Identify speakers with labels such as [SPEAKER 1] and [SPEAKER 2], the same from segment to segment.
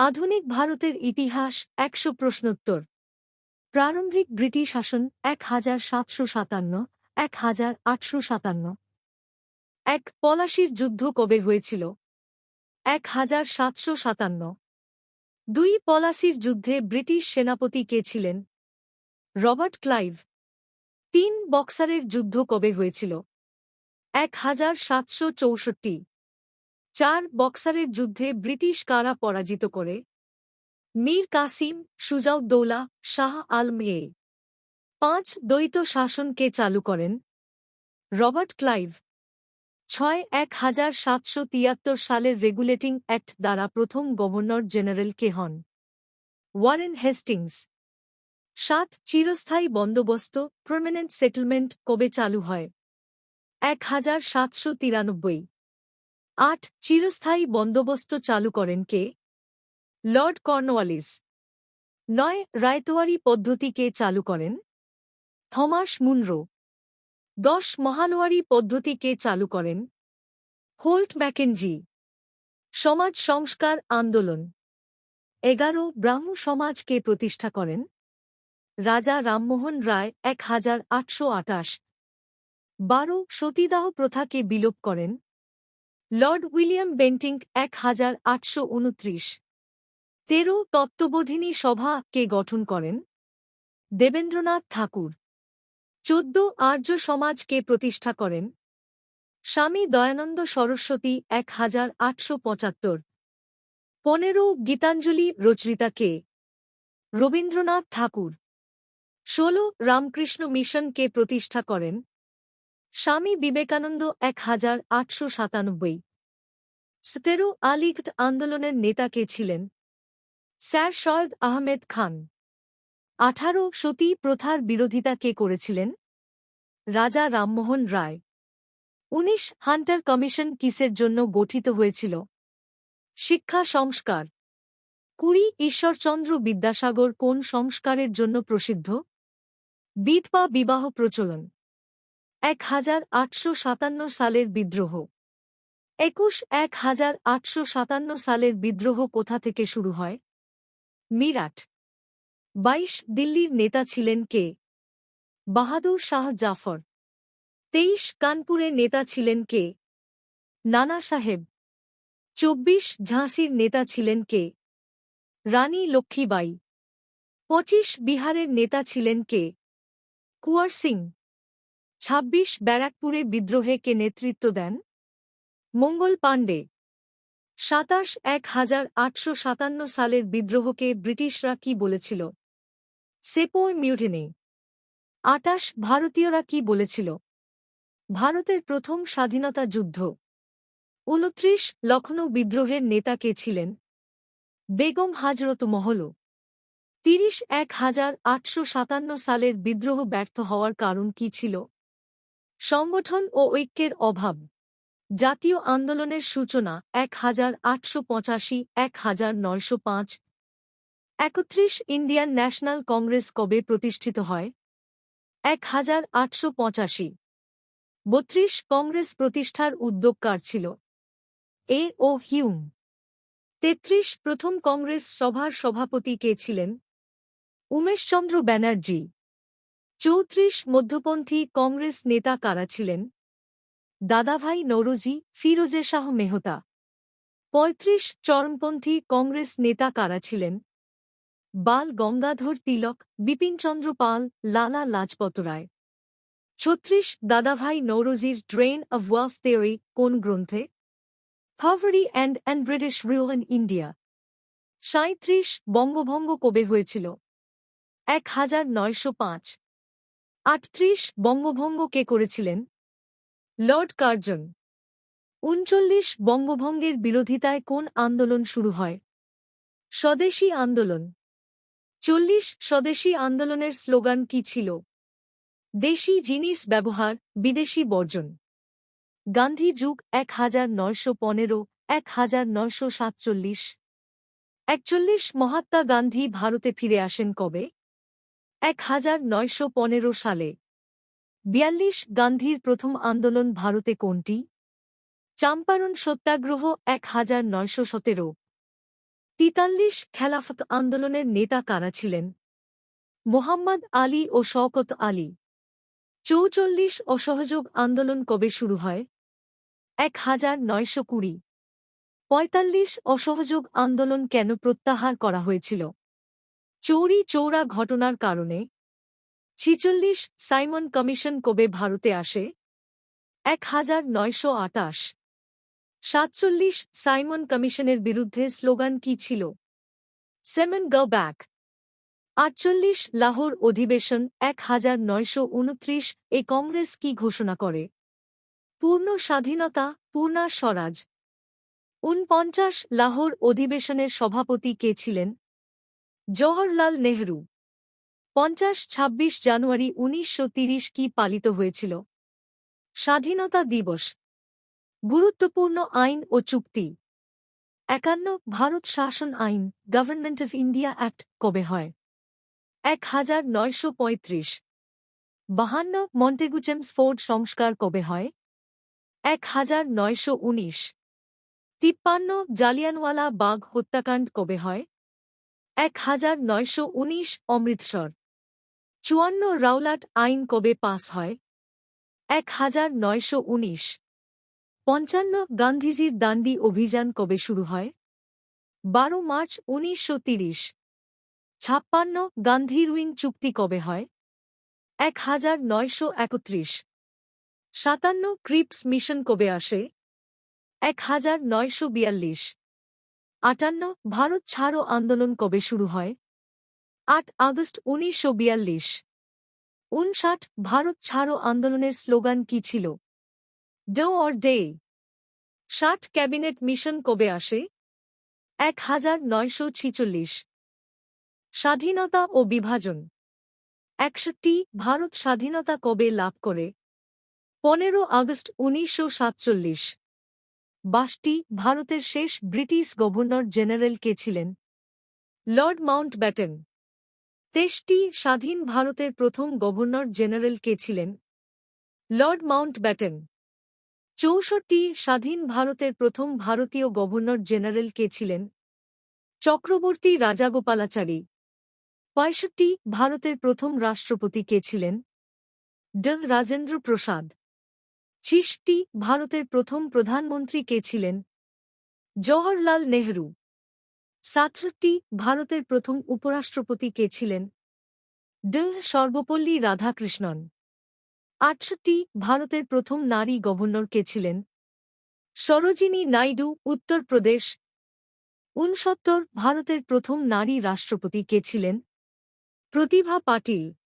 [SPEAKER 1] আধুনিক ভারতের ইতিহাস একশো প্রশ্নোত্তর। প্রারম্ভিক ব্রিটিশ শাসন এক হাজার সাতশো সাতান্ন, এক হাজার আটশো সাতান্ন। এক পলাশির যুদ্ধ কবে হয়েছিল? এক হাজার সাতশো সাতান্ন। দুই পলাশির যুদ্ধে ব্রিটিশ সেনাপতি কে ছিলেন? Robert Clive. তিন বক্সারের যুদ্ধ কবে হয়েছিল? এক হাজার সাতশো চৌষট্টি। চার বক্সারের যুদ্ধে ব্রিটিশ কারা পরাজিত করে? মীর কাসিম, সুজাউদ্দৌলা, শাহ আল মেয়ে পাঁচ দ্বৈত শাসনকে চালু করেন? Robert Clive. ছয় এক হাজার সাতশো তিয়াত্তর সালের রেগুলেটিং অ্যাক্ট দ্বারা প্রথম গভর্নর জেনারেল কে হন? Warren Hastings. সাত চিরস্থায়ী বন্দোবস্ত পার্মানেন্ট সেটেলমেন্ট কবে চালু হয়? এক হাজার সাতশো তিরানব্বই। আট, চিরস্থায়ী বন্দোবস্ত চালু করেন কে? Lord Cornwallis. নয়, রায়তোয়ারি পদ্ধতিকে চালু করেন? Thomas Munro. দশ মহালোয়ারি পদ্ধতিকে চালু করেন? Holt Mackenzie. সমাজ সংস্কার আন্দোলন। এগারো, ব্রাহ্ম সমাজকে প্রতিষ্ঠা করেন? রাজা রামমোহন রায়, এক হাজার আটশো আটাশ। বারো, সতীদাহ প্রথাকে বিলোপ করেন? লর্ড উইলিয়াম বেন্টিং, এক হাজার আটশো উনত্রিশ। তেরো তত্ত্ববোধিনী সভা কে গঠন করেন? দেবেন্দ্রনাথ ঠাকুর। চোদ্দ আর্য সমাজকে প্রতিষ্ঠা করেন? স্বামী দয়ানন্দ সরস্বতী, এক হাজার আটশো পঁচাত্তর। পনেরো গীতাঞ্জলি রচয়িতা কে? রবীন্দ্রনাথ ঠাকুর। ষোলো রামকৃষ্ণ মিশন কে প্রতিষ্ঠা করেন? স্বামী বিবেকানন্দ এক হাজার আটশো সাতানব্বই। সতেরো আলিগড আন্দোলনের নেতা কে ছিলেন? স্যার সয়দ আহমেদ খান। আঠারো সতী প্রথার বিরোধিতা কে করেছিলেন? রাজা রামমোহন রায়। উনিশ হান্টার কমিশন কিসের জন্য গঠিত হয়েছিল? শিক্ষা সংস্কার। কুড়ি ঈশ্বরচন্দ্র বিদ্যাসাগর কোন সংস্কারের জন্য প্রসিদ্ধ? বিধবা বিবাহ প্রচলন। এক হাজার আটশো সাতান্ন সালের বিদ্রোহ। একুশ এক হাজার আটশো সাতান্ন সালের বিদ্রোহ কোথা থেকে শুরু হয়? মিরাট। বাইশ দিল্লির নেতা ছিলেন কে? বাহাদুর শাহ জাফর। তেইশ কানপুরের নেতা ছিলেন কে? নানা সাহেব। চব্বিশ ঝাঁসির নেতা ছিলেন কে? রানী লক্ষ্মীবাই পঁচিশ বিহারের নেতা ছিলেন কে? কুয়ার সিং। ছাব্বিশ ব্যারাকপুরে বিদ্রোহে কে নেতৃত্ব দেন মঙ্গল পাণ্ডে। সাতাশ এক হাজার আটশো সাতান্ন সালের বিদ্রোহকে ব্রিটিশরা কি বলেছিল? Sepoy mutiny. আটাশ ভারতীয়রা কি বলেছিল? ভারতের প্রথম স্বাধীনতা যুদ্ধ। উনত্রিশ লখনৌ বিদ্রোহের নেতা কে ছিলেন? বেগম হাজরত মহল। তিরিশ এক হাজার আটশো সাতান্ন সালের বিদ্রোহ ব্যর্থ হওয়ার কারণ কি ছিল? সংগঠন ও ঐক্যের অভাব। জাতীয় আন্দোলনের সূচনা এক হাজার আটশো পঁচাশি এক হাজার নয়শো পাঁচ। একত্রিশ ইন্ডিয়ান ন্যাশনাল কংগ্রেস কবে প্রতিষ্ঠিত হয়? এক হাজার আটশো পঁচাশি। বত্রিশ কংগ্রেস প্রতিষ্ঠার উদ্যোগ কার ছিল? A O Hume. তেত্রিশ প্রথম কংগ্রেস সভার সভাপতি কে ছিলেন? উমেশচন্দ্র ব্যানার্জি। চৌত্রিশ মধ্যপন্থী কংগ্রেস নেতা কারা ছিলেন? দাদাভাই নৌরজি ফিরোজে শাহ মেহতা। পঁয়ত্রিশ চরমপন্থী কংগ্রেস নেতা কারা ছিলেন? বাল গঙ্গাধর তিলক বিপিনচন্দ্র পাল, লালা লাজপত রায়। ছত্রিশ দাদাভাই নৌরজির ড্রেন অব ওয়াফ theory, কোন গ্রন্থে? Poverty and and British rule in India সাঁত্রিশ বঙ্গভঙ্গ কবে হয়েছিল? এক হাজার নয়শো পাঁচ। আটত্রিশ বঙ্গভঙ্গ কে করেছিলেন? Lord Curzon. উনচল্লিশ বঙ্গভঙ্গের বিরোধিতায় কোন আন্দোলন শুরু হয়? স্বদেশী আন্দোলন। চল্লিশ স্বদেশী আন্দোলনের স্লোগান কি ছিল? দেশি জিনিস ব্যবহার, বিদেশি বর্জন। গান্ধী যুগ এক হাজার নয়শো পনেরো, এক হাজার নয়শো সাতচল্লিশ। একচল্লিশ মহাত্মা গান্ধী ভারতে ফিরে আসেন কবে? এক হাজার নয়শো পনেরো সালে। বিয়াল্লিশ গান্ধীর প্রথম আন্দোলন ভারতে কোনটি? চাম্পারণ সত্যাগ্রহ এক হাজার নয়শো সতেরো। তিতাল্লিশ খেলাফত আন্দোলনের নেতা কারা ছিলেন? মোহাম্মদ আলী ও শওকত আলী। চৌচল্লিশ অসহযোগ আন্দোলন কবে শুরু হয়? এক হাজার নয়শো কুড়ি। পঁয়তাল্লিশ অসহযোগ আন্দোলন কেন প্রত্যাহার করা হয়েছিল? চৌরি চৌরা ঘটনার কারণে ছিচল্লিশ সাইমন কমিশন কবে ভারতে আসে। এক হাজার নয়শো আটাশ। সাতচল্লিশ সাইমন কমিশনের বিরুদ্ধে স্লোগান কি ছিল? সেমন গ ব্যাক। আটচল্লিশ লাহোর অধিবেশন, এক হাজার নয়শো উনত্রিশ, এ কংগ্রেস কি ঘোষণা করে? পূর্ণ স্বাধীনতা, পূর্ণা স্বরাজ। উনপঞ্চাশ লাহোর অধিবেশনের সভাপতি কে ছিলেন? জওহরলাল নেহরু। পঞ্চাশ ছাব্বিশ জানুয়ারি উনিশশো তিরিশ কি পালিত হয়েছিল? স্বাধীনতা দিবস। গুরুত্বপূর্ণ আইন ও চুক্তি। একান্ন ভারত শাসন আইন গভর্নমেন্ট অফ ইন্ডিয়া অ্যাক্ট কবে হয়? এক হাজার নয়শো পঁয়ত্রিশ। বাহান্ন মন্টেগুচেমস ফোর্ড সংস্কার কবে হয়? এক হাজার নয়শো উনিশ। তিপ্পান্ন জালিয়ানওয়ালা বাঘ হত্যাকাণ্ড কবে হয়? এক হাজার নয়শো উনিশ অমৃতসর। চুয়ান্ন রাওলাট আইন কবে পাস হয়? এক হাজার নয়শো উনিশ। পঞ্চান্ন গান্ধীজির দান্ডি অভিযান কবে শুরু হয়? বারো মার্চ উনিশশো তিরিশ। ছাপ্পান্ন গান্ধীরুইং চুক্তি কবে হয়? এক হাজার নয়শো একত্রিশ। সাতান্ন ক্রিপস মিশন কবে আসে? এক হাজার নয়শো বিয়াল্লিশ। আটান্ন, ভারত ছাড়ো আন্দোলন কবে শুরু হয়? আট আগস্ট উনিশশো বিয়াল্লিশ। উনষাট, ভারত ছাড়ো আন্দোলনের স্লোগান কি ছিল? Do or die. ষাট, ক্যাবিনেট মিশন কবে আসে? এক হাজার নয়শো ছিচল্লিশ। স্বাধীনতা ও বিভাজন। একষট্টি, ভারত স্বাধীনতা কবে লাভ করে? পনেরো আগস্ট উনিশশো সাতচল্লিশ। বাসটি ভারতের শেষ ব্রিটিশ গভর্নর জেনারেল কে ছিলেন? লর্ড মাউন্ট ব্যাটেন তেইশটি স্বাধীন ভারতের প্রথম গভর্নর জেনারেল কে ছিলেন? লর্ড মাউন্ট ব্যাটেন চৌষট্টি স্বাধীন ভারতের প্রথম ভারতীয় গভর্নর জেনারেল কে ছিলেন? চক্রবর্তী রাজাগোপালাচারী। পঁয়ষট্টি ভারতের প্রথম রাষ্ট্রপতি কে ছিলেন? ড. রাজেন্দ্র প্রসাদ ছিষটি ভারতের প্রথম প্রধানমন্ত্রী কে ছিলেন? জওহরলাল নেহরু। সাতষট্টি ভারতের প্রথম উপরাষ্ট্রপতি কে ছিলেন? ড. সর্বপল্লী রাধাকৃষ্ণন। আটষট্টি ভারতের প্রথম নারী গভর্নর কে ছিলেন? সরোজিনী নাইডু উত্তরপ্রদেশ উনসত্তর ভারতের প্রথম নারী রাষ্ট্রপতি কে ছিলেন? প্রতিভা পাটিল।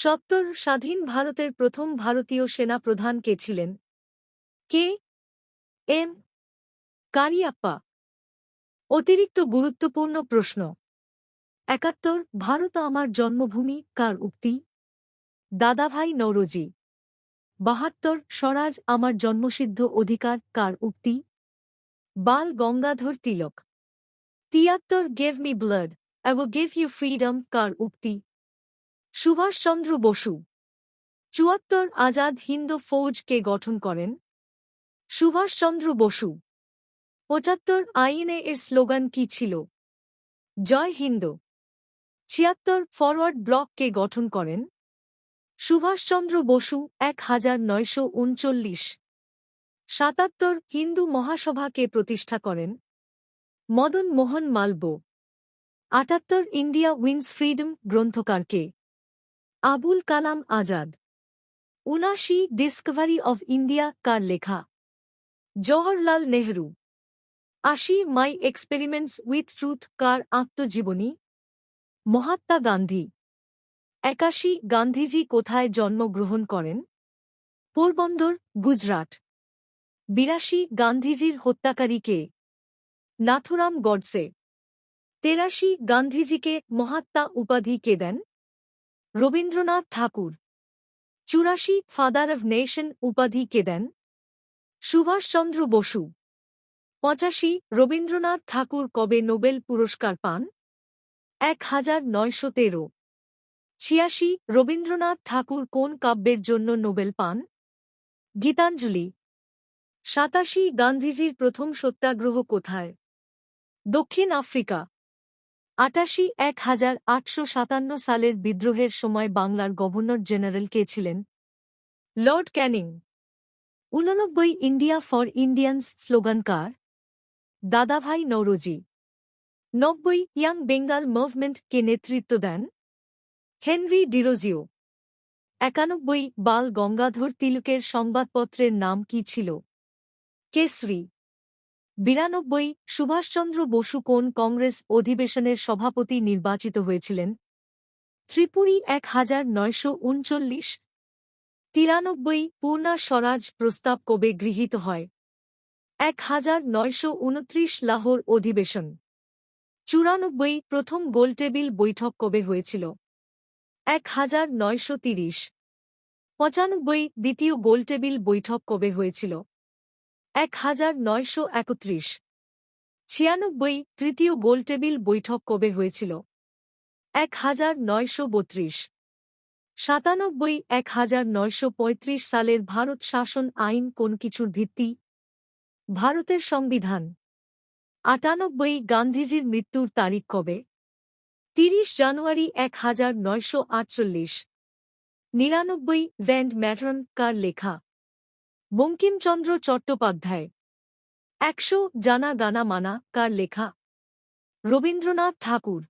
[SPEAKER 1] সত্তর স্বাধীন ভারতের প্রথম ভারতীয় সেনা প্রধান কে ছিলেন? কে? এম. কারিয়াপ্পা। অতিরিক্ত গুরুত্বপূর্ণ প্রশ্ন। একাত্তর, ভারত আমার জন্মভূমি, কার উক্তি? দাদাভাই নৌরজি বাহাত্তর, স্বরাজ আমার জন্মসিদ্ধ অধিকার, কার উক্তি? বাল গঙ্গাধর তিলক। তিয়াত্তর, give me blood, I give you freedom কার উক্তি? সুভাষচন্দ্র বসু। চুয়াত্তর আজাদ হিন্দ ফৌজ কে গঠন করেন। সুভাষচন্দ্র বসু। পঁচাত্তর আইএনএ এর স্লোগান কি ছিল? জয় হিন্দ। ছিয়াত্তর ফরওয়ার্ড ব্লক কে গঠন করেন। সুভাষচন্দ্র বসু, এক হাজার নয়শো উনচল্লিশ। সাতাত্তর হিন্দু মহাসভাকে প্রতিষ্ঠা করেন। মদন মোহন মালব। আটাত্তর ইন্ডিয়া উইন্স ফ্রিডম গ্রন্থকারকে আবুল কালাম আজাদ। উনাশি ডিসকভারি অফ ইন্ডিয়া কার লেখা? জওহরলাল নেহরু। আশি মাই এক্সপেরিমেন্টস উইথ ট্রুথ কার আত্মজীবনী? মহাত্মা গান্ধী। একাশি গান্ধীজি কোথায় জন্মগ্রহণ করেন? পোরবন্দর, গুজরাট। বিরাশি গান্ধীজির হত্যাকারী কে? নাথুরাম গডসে। তেরাশি গান্ধীজিকে মহাত্মা উপাধি কে দেন? রবীন্দ্রনাথ ঠাকুর। চুরাশি ফাদার অব নেশন উপাধি কে দেন? সুভাষচন্দ্র বসু। পঁচাশি রবীন্দ্রনাথ ঠাকুর কবে নোবেল পুরস্কার পান? এক হাজার নয়শো তেরো। ছিয়াশি রবীন্দ্রনাথ ঠাকুর কোন কাব্যের জন্য নোবেল পান? গীতাঞ্জলি। সাতাশি গান্ধীজির প্রথম সত্যাগ্রহ কোথায়? দক্ষিণ আফ্রিকা। আটাশি এক হাজার আটশো সাতান্ন সালের বিদ্রোহের সময় বাংলার গভর্নর জেনারেল কে ছিলেন? Lord Canning. উননব্বই ইন্ডিয়া ফর ইন্ডিয়ান্স স্লোগানকার দাদাভাই নৌরোজি নব্বই ইয়াং বেঙ্গাল মুভমেন্ট কে নেতৃত্ব দেন? হেনরি ডিরোজিও। একানব্বই বাল গঙ্গাধর তিলকের সংবাদপত্রের নাম কি ছিল? কেসরি বিরানব্বই, সুভাষচন্দ্র বসু কোন কংগ্রেস অধিবেশনের সভাপতি নির্বাচিত হয়েছিলেন? ত্রিপুরী এক হাজার নয়শো উনচল্লিশ। তিরানব্বই, পূর্ণা স্বরাজ প্রস্তাব কবে গৃহীত হয়? এক হাজার নয়শো উনত্রিশ, লাহোর অধিবেশন। চুরানব্বই, প্রথম গোলটেবিল বৈঠক কবে হয়েছিল? এক হাজার নয়শো তিরিশ। পঁচানব্বই, দ্বিতীয় গোলটেবিল বৈঠক কবে হয়েছিল? এক হাজার নয়শো একত্রিশ। ছিয়ানব্বই তৃতীয় গোলটেবিল বৈঠক কবে হয়েছিল? এক হাজার নয়শো বত্রিশ। সাতানব্বই এক হাজার নয়শো পঁয়ত্রিশ সালের ভারত শাসন আইন কোন কিছুর ভিত্তি? ভারতের সংবিধান। আটানব্বই গান্ধীজির মৃত্যুর তারিখ কবে? তিরিশ জানুয়ারি এক হাজার নয়শো আটচল্লিশ। নিরানব্বই ভ্যান্ড ম্যাটরন কার লেখা? বঙ্কিমচন্দ্র চট্টোপাধ্যায়। একশো জানা গানা মানা কার লেখা? রবীন্দ্রনাথ ঠাকুর।